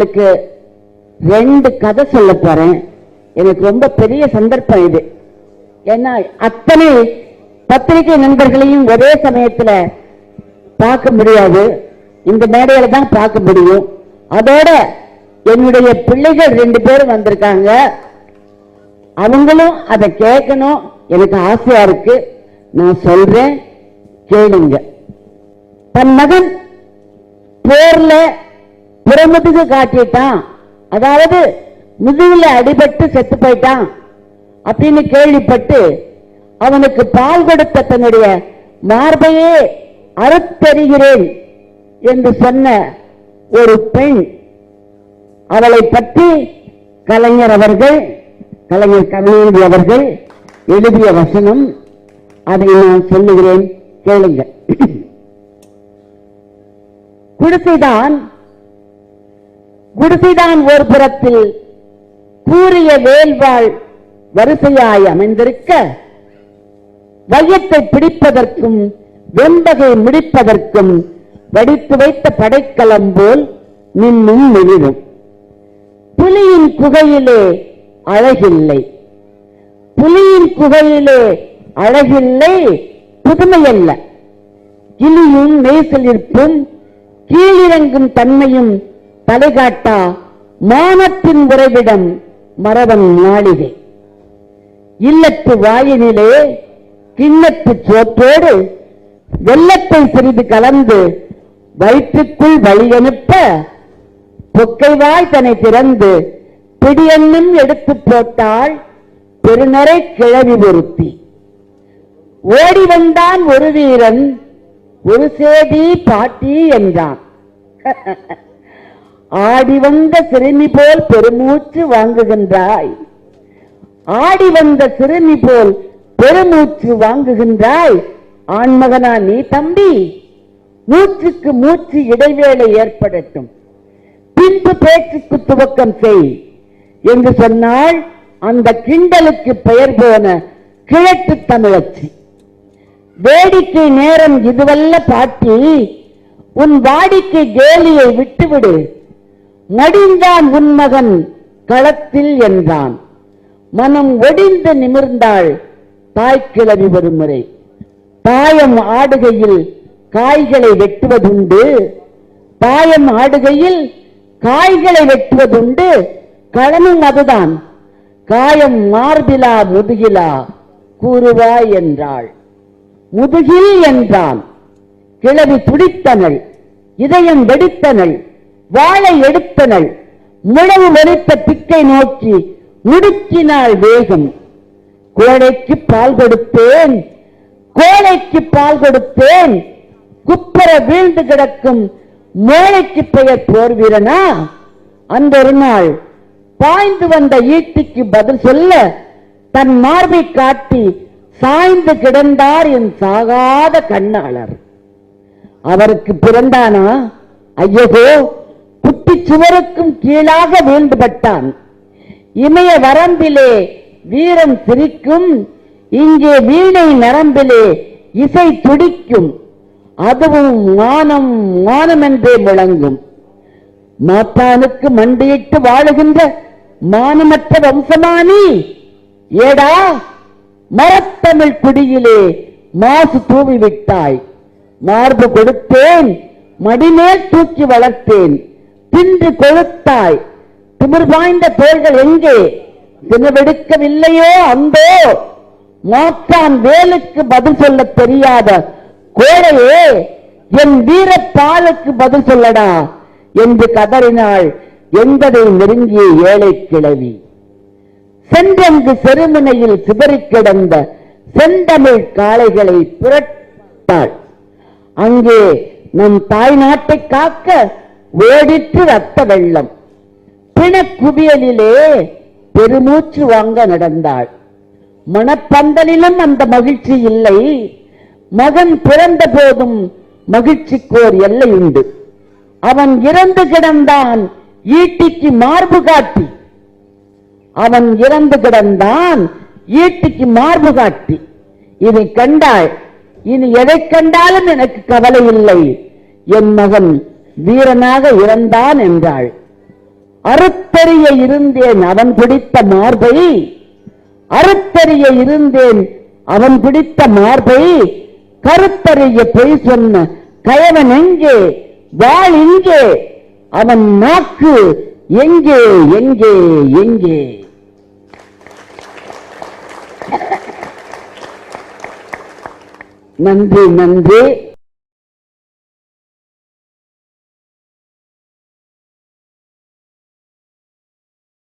உங்களுக்கு ரெண்டு கதை சொல்ல போறேன். எனக்கு ரொம்ப பெரிய சந்தர்ப்பம் இது. ஏன்னா அத்தனை பத்திரிகை நண்பர்களையும் ஒரே சமயத்துல பார்க்க முடியாது. இந்த மேடையில தான் பார்க்க முடியும். அதோட என்னுடைய பிள்ளைகள் ரெண்டு பேரும் வந்திருக்காங்க. அவங்களும் அதை கேட்கணும். எனக்கு ஆசையா இருக்கு. நான் சொல்றேன் கேளுங்க. தன் மகன் போர்ல புறமுதுகு காட்டிட்டான். அதாவது முதுகுல அடிபட்டு செத்து போயிட்டான் அப்படின்னு கேள்விப்பட்டு அவனுக்கு பால் கொடுத்த தன்னுடைய மார்பையே அறுத்தறிகிறேன் என்று சொன்ன ஒரு பெண். அவளை பற்றி கலைஞர் அவர்கள் கலைஞர் கருணாநிதி அவர்கள் எழுதிய வசனம் அதை நான் சொல்லுகிறேன். கேளுங்க குடிசைதான் குடிசைதான் ஒரு புறத்தில் கூறிய வேல்வாள் வரிசையாய் அமைந்திருக்க வையத்தை பிடிப்பதற்கும் வெம்பகை முடிப்பதற்கும் வடித்து வைத்த படைக்கலம் போல் நின்னும் மெலிரும் புலியின் குகையிலே அழகில்லை. புலியின் குகையிலே அழகில்லை புதுமையல்ல. கிளியும் மெய்சிலிருப்பும் கீழிறங்கும் தன்மையும் தலைகாட்டா மானத்தின் உறைவிடம் மரபன் நாளிகை இல்லத்து வாயினிலே கிண்ணத்து சோற்றோடு வெள்ளத்தை சிறிது கலந்து வயிற்றுக்குள் வழியனுப்ப பொக்கைவாய் தன்னை திறந்து பிடியன்னும் எடுத்து போட்டால் பெருநரை கிழவி ஒருத்தி. ஓடி வந்தான் ஒரு வீரன் ஒரு சேதி பாட்டி என்றான். ஆடி வந்த சிறுமி போல் பெருமூச்சு வாங்குகின்றாய். ஆடி வந்த சிறுமி போல் பெருமூச்சு வாங்குகின்றாய். ஆண்மகனா நீ தம்பி மூச்சுக்கு மூச்சு இடைவேளை ஏற்படட்டும். பின்பு பேச்சுக்கு துவக்கம் செய். என்று சொன்னால் அந்த கிண்டலுக்கு பெயர் போன கிழக்கு தமிழச்சி. வேடிக்கை நேரம் இதுவல்ல பாட்டி உன் வாடிக்கை கேலியை விட்டுவிடு. நடிந்தான் உன்மகன் களத்தில் என்றான். மனம் ஒடிந்து நிமிர்ந்தாள் தாய்க்கிழவி ஒரு முறை தாயம் ஆடுகையில் காய்களை வெட்டுவதுண்டு. தாயம் ஆடுகையில் காய்களை வெட்டுவதுண்டு. களமும் அதுதான். காயம் மார்பிலா முதுகிலா கூறுவாய் என்றாள். முதுகில் என்றான். கிழவி துடித்தனள். இதயம் வெடித்தனள். வாழை எடுத்தனள். முழவு வெடித்த பிக்கை நோக்கி முடுக்கினாள் வேகம். கோழைக்கு பால் கொடுத்தேன். கோழைக்கு பால் கொடுத்தேன். குப்பர வீழ்ந்து கிடக்கும் மோழைக்கு பெயர் போர் வீரனா? அந்த ஒரு நாள் பாய்ந்து வந்த ஈட்டிக்கு பதில் சொல்ல தன் மார்பை காட்டி சாய்ந்து கிடந்தார் என் சாகாத கண்ணாளர். அவருக்கு பிறந்தானா? ஐயகோ சுவருக்கும் கீழாக வீழ்ந்துபட்டான். இமய வரம்பிலே வீரம் சிரிக்கும் இங்கே வீணை நரம்பிலே இசை துடிக்கும். அதுவும் மானம் மானம் என்றே முழங்கும் மாத்தானுக்கு மண்டியிட்டு வாழுகின்ற மானமற்ற வம்சமானி ஏடா மரத்தமிழ் குடியிலே மாசு தூவி விட்டாய். மார்பு கொடுத்தேன் மடிமேல் தூக்கி வளர்த்தேன். தின்று கொழுத்தாய். திமிர் வாய்ந்த தோள்கள் எங்கே? தினவெடுக்கவில்லையோ அந்தோ. மாற்றான் வேலுக்கு பதில் சொல்ல தெரியாத கோழையே என் வீர பாலுக்கு பதில் சொல்லடா என்று கதறினாள் என்பதை நெருங்கிய ஏழை கிழவி. சென்றங்கு செருமனையில் சிதறி கிடந்த செந்தமிழ் காளைகளை புரட்டாள். அங்கே நம் தாய் நாட்டை காக்க வேடிற்று ரத்த வெள்ளம். பிணக்குவியலிலே பெருமூச்சு வாங்க நடந்தாள். மனப்பந்தலிலும் அந்த மகிழ்ச்சி இல்லை. மகன் பிறந்த போதும் மகிழ்ச்சிக்கோர் எல்லை உண்டு. அவன் இறந்து கிடந்தான் ஈட்டிக்கு மார்பு காட்டி. அவன் இறந்து கிடந்தான் ஈட்டிக்கு மார்பு காட்டி. இதை கண்டாள் இனி எதை கண்டாலும் எனக்கு கவலை இல்லை. என் மகன் வீரனாக இறந்தான் என்றாள். அறுத்தறிய இருந்தேன் அவன் பிடித்த மார்பை. அறுத்தறிய இருந்தேன் அவன் பிடித்த மார்பை. கருத்தறிய பொய் சொன்ன கயவன் எங்கே? வாழ் எங்கே அவன் நாக்கு எங்கே எங்கே எங்கே? நன்றி நன்றி.